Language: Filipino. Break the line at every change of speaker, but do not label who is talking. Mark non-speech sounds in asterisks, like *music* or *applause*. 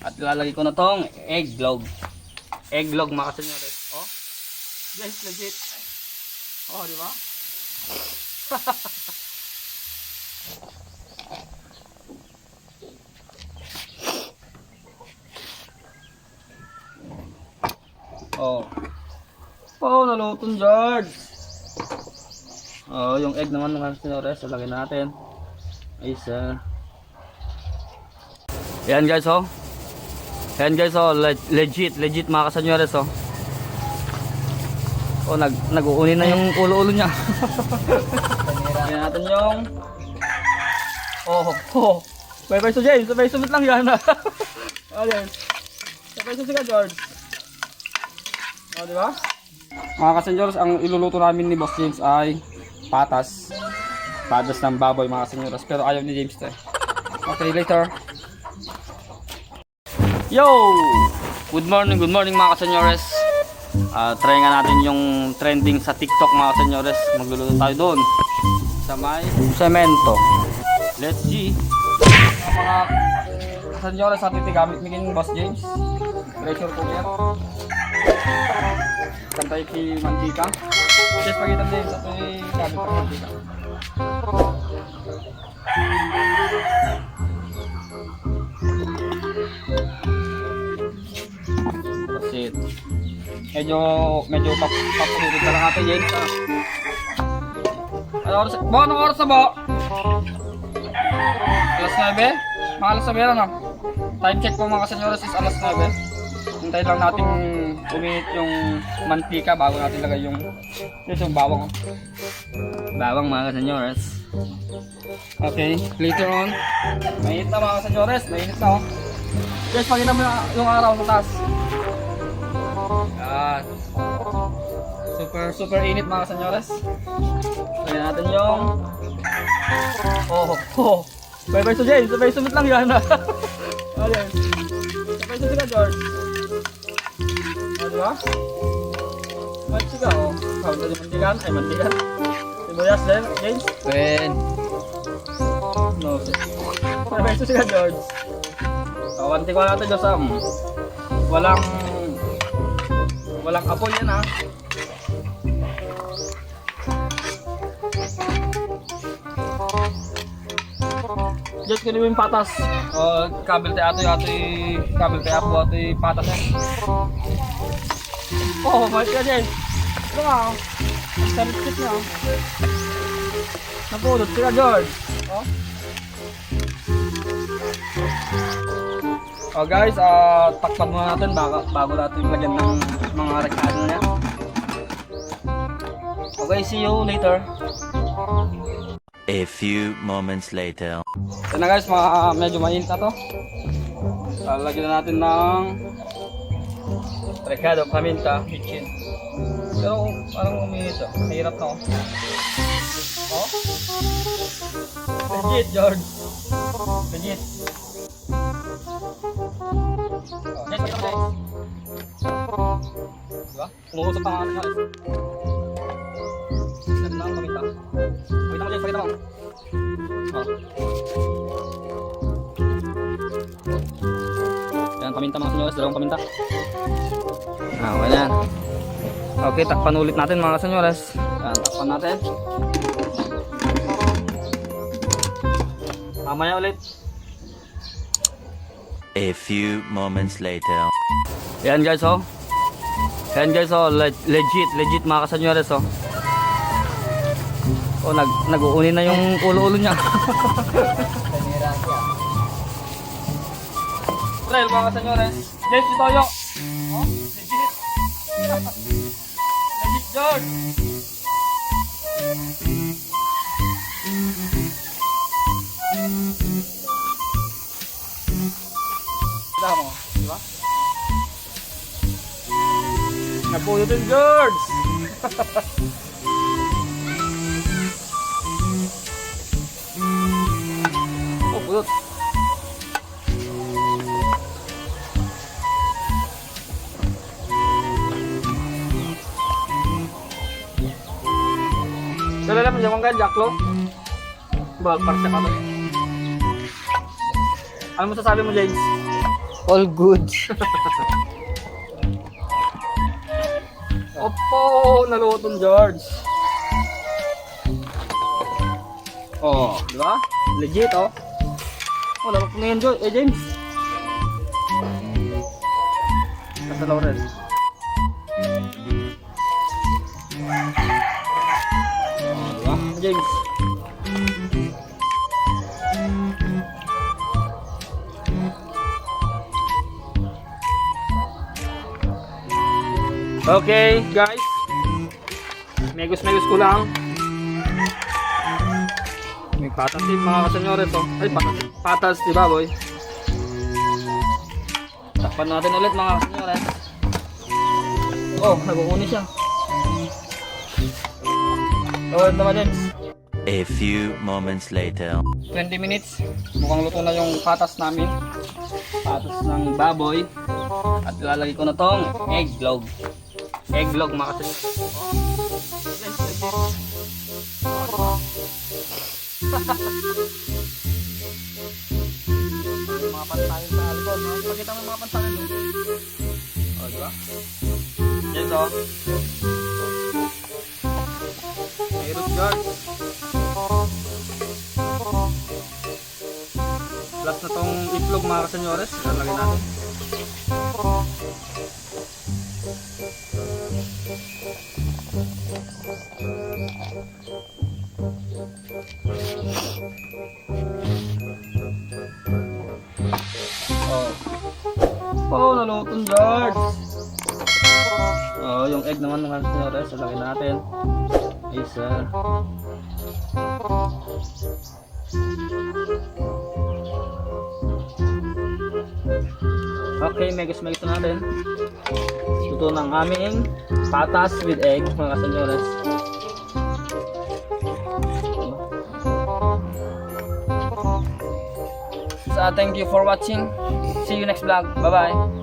At ilalagay ko na tong egglog. Egglog mga kasenyores. Oh. Guys, legit. Oh, di ba? *laughs* oh. Oh, nalutong George. Oh, yung egg naman mga kasenyores, ilagay natin. Isa. Yan guys, oh. Yan guys, oh, le- legit, legit mga kasanyores, oh. Oh, nag nag-uuni na yung ulo-ulo niya. *laughs* Yan natin yung Oh, oh. Bye bye so James, bye sumit lang yan. oh, yan. Bye so ka George. Oh, di ba? Mga kasanyores, ang iluluto namin ni Boss James ay patas. Patas ng baboy mga kasanyores, pero ayaw ni James to eh. Okay, later. Yo! Good morning, good morning mga kasanyores. Ah, try nga natin yung trending sa TikTok mga kasanyores. Magluluto tayo doon. Sa may semento. Let's G. Ang mga kasanyores sa titigamit miging Boss James. Pressure cooker. Kantay kay Mantika. Yes, pakita James. Ito ay sabi pa Mantika. Medyo medyo pap papulitin ka lang James. Ah. Ano oras? Bo, anong oras na bo? Alas 9? Mga alas 9 ano? Time check po mga kasenyores is alas 9. Hintayin lang natin uminit yung mantika bago natin lagay yung ito yung bawang. Bawang mga kasenyores. Okay, later on. Mainit na mga kasenyores, mainit na oh. Guys, pakita mo yung, yung araw sa taas. Super, super init mga kasenyores. Lagyan natin yung... Oh, oh. Bye bye so James, bye sumit lang yan. *laughs* Ayan. Bye so ka George. O, di ba? Bye so ka, oh. Kawin na yung mantikan, ay mantikan. Sibuyas din, James.
Pen.
No, bye bye so ka George. Kawanti ko natin Diyos am. Walang... Walang apoy yan ha. Just ko yung patas. O, kabel tayo ato ato kabel tayo apo ato patas eh. Oh, mahal ka din. Ito nga sarip niya. Napulot sila George. Oh. Oh guys, ah takpan muna natin bago, bago natin lagyan ng mga rekado niya. Okay, see you later.
A few moments later.
Ito na guys, mga, medyo mainit na to. Lalagyan na natin ng rekado, paminta, bitchin. Pero parang uminit oh. Mahirap na oh. Oh? Legit, George. Legit. Oh, pakita mo guys. Diba? Umuusap pa nga Pakita mo guys, pakita mo. Oh. Yan, paminta mga senyores, dalawang paminta. Ah, okay na yan. Okay, takpan ulit natin mga senyores. Yan, takpan natin. Mamaya ulit.
A few moments later.
Yan guys, oh. Yan guys, oh. Le- legit, legit mga kasenyores, oh. Oh, nag nag-uuni na yung ulo-ulo niya. Trail mga kasenyores. Yes, si Toyo. Oh, legit. legit, *laughs* George. Kita mo, di? Napulot yung George! *laughs* pulot. Dala naman yung mga Jacklo. Ballpark siya ka to. Ano masasabi mo, James?
All good. *laughs*
Opo, nalutong George. Oh, di ba? Legit, oh. Dapat na yan, George. Eh, James. Nasa Laurel. Oh, di ba? James. Okay, guys. Megos-megos ko lang. Patas din mga kasanyores oh. Ay, patas, patas di ba boy? Takpan natin ulit mga kasanyores. Oh, nagkukunin siya. Oh, ito naman James.
A few moments later.
20 minutes. Mukhang luto na yung patas namin. Patas ng baboy. At ilalagay ko na tong egg log. Egg log mga kasanyores. Mga pantayan sa likod. No? Mo yung mga pantayan. No? O, di ba? Yes, o. Guard. Plus na tong itlog mga kasanyores. Lalagay natin. George. Oh, yung egg naman mga kasanyores. Lalagay natin. Isa. Okay, megas-megas na natin. Luto ng aming patas with egg, mga senyoras. So, thank you for watching. See you next vlog. Bye-bye.